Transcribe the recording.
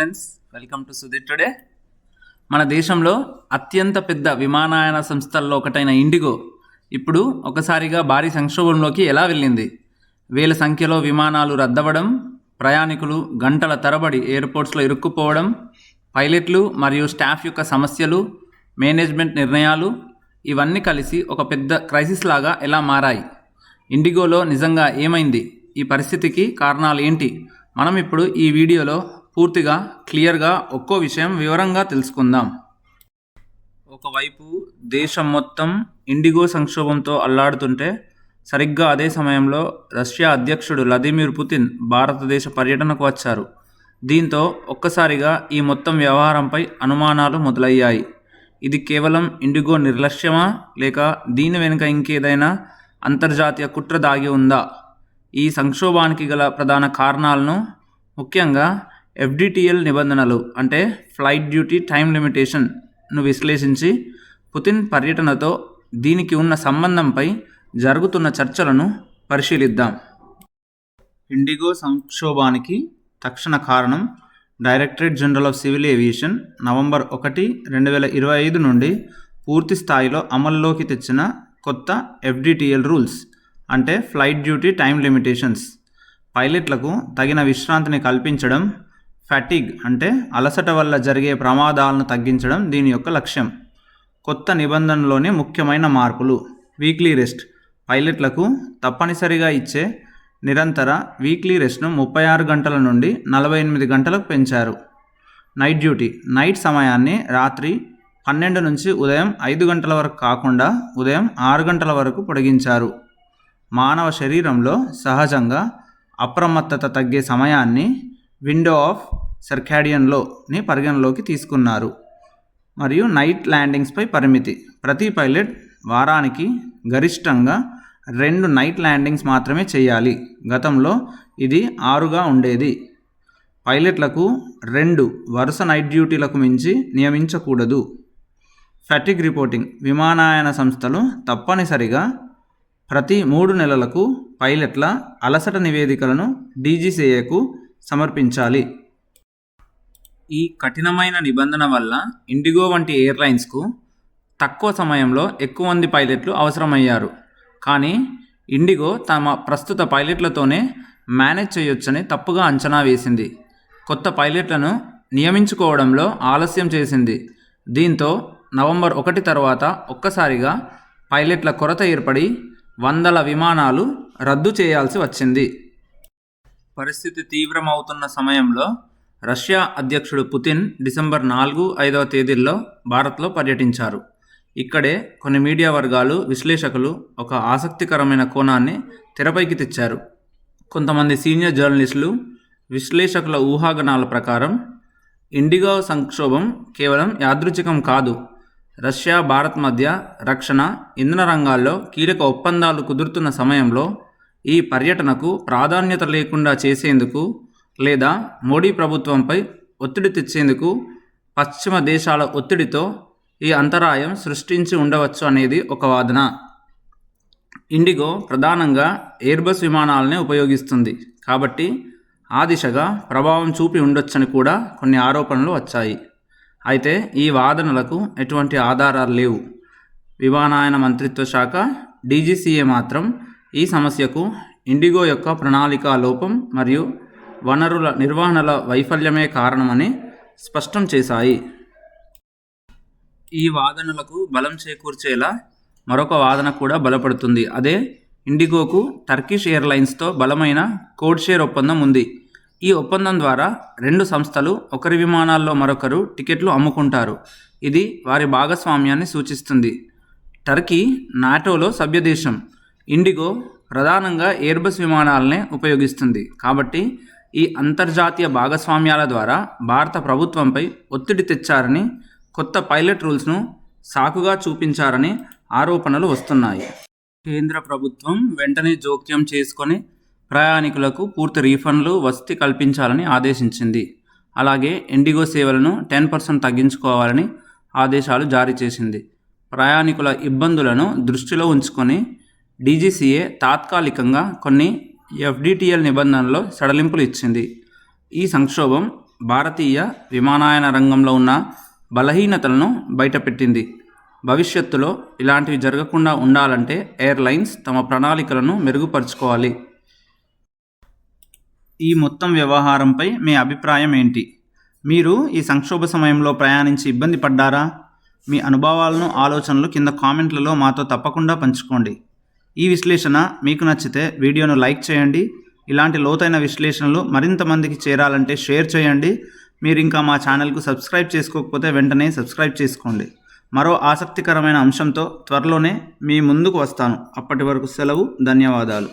Friends welcome to Sudheer today మన దేశంలో అత్యంత పెద్ద విమానయాన సంస్థల్లో ఒకటైన ఇండిగో ఇప్పుడు ఒకసారిగా భారీ సంక్షోభంలోకి ఎలా వెళ్ళింది? వేల సంఖ్యలో విమానాలు రద్దవడం ప్రయాణికులు గంటల తరబడి ఎయిర్పోర్ట్స్లో ఇరుక్కుపోవడం పైలట్లు మరియు స్టాఫ్ యొక్క సమస్యలు మేనేజ్మెంట్ నిర్ణయాలు ఇవన్నీ కలిసి ఒక పెద్ద క్రైసిస్ లాగా ఎలా మారాయి? ఇండిగోలో నిజంగా ఏమైంది? ఈ పరిస్థితికి కారణాలు ఏంటి? మనం ఇప్పుడు ఈ వీడియోలో పూర్తిగా క్లియర్గా ఒక్కో విషయం వివరంగా తెలుసుకుందాం. ఒకవైపు దేశం మొత్తం ఇండిగో సంక్షోభంతో అల్లాడుతుంటే సరిగ్గా అదే సమయంలో రష్యా అధ్యక్షుడు వ్లాదిమిర్ పుతిన్ భారతదేశ పర్యటనకు వచ్చారు. దీంతో ఒక్కసారిగా ఈ మొత్తం వ్యవహారంపై అనుమానాలు మొదలయ్యాయి. ఇది కేవలం ఇండిగో నిర్లక్ష్యమా లేక దీని వెనుక ఇంకేదైనా అంతర్జాతీయ కుట్ర దాగి ఉందా? ఈ సంక్షోభానికి గల ప్రధాన కారణాలను ముఖ్యంగా ఎఫ్డిటిఎల్ నిబంధనలు అంటే ఫ్లైట్ డ్యూటీ టైం లిమిటేషన్ను విశ్లేషించి పుతిన్ పర్యటనతో దీనికి ఉన్న సంబంధంపై జరుగుతున్న చర్చలను పరిశీలిద్దాం. ఇండిగో సంక్షోభానికి తక్షణ కారణం directorate general of civil aviation November ఒకటి రెండు వేల ఇరవై ఐదు నుండి పూర్తి స్థాయిలో అమల్లోకి తెచ్చిన కొత్త ఎఫ్డిటిఎల్ రూల్స్ అంటే ఫ్లైట్ డ్యూటీ టైం లిమిటేషన్స్. పైలట్లకు తగిన విశ్రాంతిని కల్పించడం ఫటిగ్ అంటే అలసట వల్ల జరిగే ప్రమాదాలను తగ్గించడం దీని యొక్క లక్ష్యం. కొత్త నిబంధనలోనే ముఖ్యమైన మార్పులు. వీక్లీ రెస్ట్ పైలట్లకు తప్పనిసరిగా ఇచ్చే నిరంతర వీక్లీ రెస్ట్ను ముప్పై ఆరు గంటల నుండి నలభై ఎనిమిది గంటలకు పెంచారు. నైట్ డ్యూటీ నైట్ సమయాన్ని రాత్రి పన్నెండు నుంచి ఉదయం ఐదు గంటల వరకు కాకుండా ఉదయం ఆరు గంటల వరకు పొడిగించారు. మానవ శరీరంలో సహజంగా అప్రమత్తత తగ్గే సమయాన్ని విండో ఆఫ్ సర్కాడియన్లోని పరిగణలోకి తీసుకున్నారు. మరియు నైట్ ల్యాండింగ్స్పై పరిమితి. ప్రతి పైలట్ వారానికి గరిష్టంగా రెండు నైట్ ల్యాండింగ్స్ మాత్రమే చేయాలి. గతంలో ఇది ఆరుగా ఉండేది. పైలట్లకు రెండు వరుస నైట్ డ్యూటీలకు మించి నియమించకూడదు. ఫటిక్ రిపోర్టింగ్. విమానయాన సంస్థలు తప్పనిసరిగా ప్రతి మూడు నెలలకు పైలట్ల అలసట నివేదికలను డీజీసీఏకు సమర్పించాలి. ఈ కఠినమైన నిబంధన వల్ల ఇండిగో వంటి ఎయిర్లైన్స్కు తక్కువ సమయంలో ఎక్కువ మంది పైలట్లు అవసరమయ్యారు. కానీ ఇండిగో తమ ప్రస్తుత పైలట్లతోనే మేనేజ్ చేయొచ్చని తప్పుగా అంచనా వేసింది. కొత్త పైలట్లను నియమించుకోవడంలో ఆలస్యం చేసింది. దీంతో నవంబర్ ఒకటి తర్వాత ఒక్కసారిగా పైలట్ల కొరత ఏర్పడి వందల విమానాలు రద్దు చేయాల్సి వచ్చింది. పరిస్థితి తీవ్రమవుతున్న సమయంలో రష్యా అధ్యక్షుడు పుతిన్ డిసెంబర్ నాలుగు ఐదవ తేదీల్లో భారత్లో పర్యటించారు. ఇక్కడే కొన్ని మీడియా వర్గాలు విశ్లేషకులు ఒక ఆసక్తికరమైన కోణాన్ని తెరపైకి తెచ్చారు. కొంతమంది సీనియర్ జర్నలిస్టులు విశ్లేషకుల ఊహాగణాల ప్రకారం ఇండిగో సంక్షోభం కేవలం యాదృచ్ఛికం కాదు. రష్యా భారత్ మధ్య రక్షణ ఇంధన రంగాల్లో కీలక ఒప్పందాలు కుదురుతున్న సమయంలో ఈ పర్యటనకు ప్రాధాన్యత లేకుండా చేసేందుకు లేదా మోడీ ప్రభుత్వంపై ఒత్తిడి తెచ్చేందుకు పశ్చిమ దేశాల ఒత్తిడితో ఈ అంతరాయం సృష్టించి ఉండవచ్చు అనేది ఒక వాదన. ఇండిగో ప్రధానంగా ఎయిర్బస్ విమానాలనే ఉపయోగిస్తుంది. కాబట్టి ఆ దిశగా ప్రభావం చూపి ఉండొచ్చని కూడా కొన్ని ఆరోపణలు వచ్చాయి. అయితే ఈ వాదనలకు ఎటువంటి ఆధారాలు లేవు. విమానయాన మంత్రిత్వ శాఖ డీజీసీఏ మాత్రం ఈ సమస్యకు ఇండిగో యొక్క ప్రణాళికా లోపం మరియు వనరుల నిర్వహణల వైఫల్యమే కారణమని స్పష్టం చేశాయి. ఈ వాదనలకు బలం చేకూర్చేలా మరొక వాదన కూడా బలపడుతుంది. అదే ఇండిగోకు టర్కిష్ ఎయిర్లైన్స్తో బలమైన కోడ్ షేర్ ఒప్పందం ఉంది. ఈ ఒప్పందం ద్వారా రెండు సంస్థలు ఒకరి విమానాల్లో మరొకరు టికెట్లు అమ్ముకుంటారు. ఇది వారి భాగస్వామ్యాన్ని సూచిస్తుంది. టర్కీ నాటోలో సభ్యదేశం. ఇండిగో ప్రధానంగా ఎయిర్బస్ విమానాలనే ఉపయోగిస్తుంది. కాబట్టి ఈ అంతర్జాతీయ భాగస్వామ్యాల ద్వారా భారత ప్రభుత్వంపై ఒత్తిడి తెచ్చారని కొత్త పైలట్ రూల్స్ను సాకుగా చూపించారని ఆరోపణలు వస్తున్నాయి. కేంద్ర ప్రభుత్వం వెంటనే జోక్యం చేసుకొని ప్రయాణికులకు పూర్తి రీఫండ్లు వసతి కల్పించాలని ఆదేశించింది. అలాగే ఇండిగో సేవలను టెన్ పర్సెంట్ తగ్గించుకోవాలని ఆదేశాలు జారీ చేసింది. ప్రయాణికుల ఇబ్బందులను దృష్టిలో ఉంచుకొని డీజీసీఏ తాత్కాలికంగా కొన్ని ఎఫ్డిటిఎల్ నిబంధనల్లో సడలింపులు ఇచ్చింది. ఈ సంక్షోభం భారతీయ విమానయాన రంగంలో ఉన్న బలహీనతలను బయటపెట్టింది. భవిష్యత్తులో ఇలాంటివి జరగకుండా ఉండాలంటే ఎయిర్లైన్స్ తమ ప్రణాళికలను మెరుగుపరుచుకోవాలి. ఈ మొత్తం వ్యవహారంపై మీ అభిప్రాయం ఏంటి? మీరు ఈ సంక్షోభ సమయంలో ప్రయాణించి ఇబ్బంది పడ్డారా? మీ అనుభవాలను ఆలోచనలు కింద కామెంట్లలో మాతో తప్పకుండా పంచుకోండి. ఈ విశ్లేషణ మీకు నచ్చితే వీడియోను లైక్ చేయండి. ఇలాంటి లోతైన విశ్లేషణలు మరింత మందికి చేరాలంటే షేర్ చేయండి. మీరు ఇంకా మా ఛానల్కు సబ్స్క్రైబ్ చేసుకోకపోతే వెంటనే సబ్స్క్రైబ్ చేసుకోండి. మరో ఆసక్తికరమైన అంశంతో త్వరలోనే మీ ముందుకు వస్తాను. అప్పటి వరకు సెలవు ధన్యవాదాలు.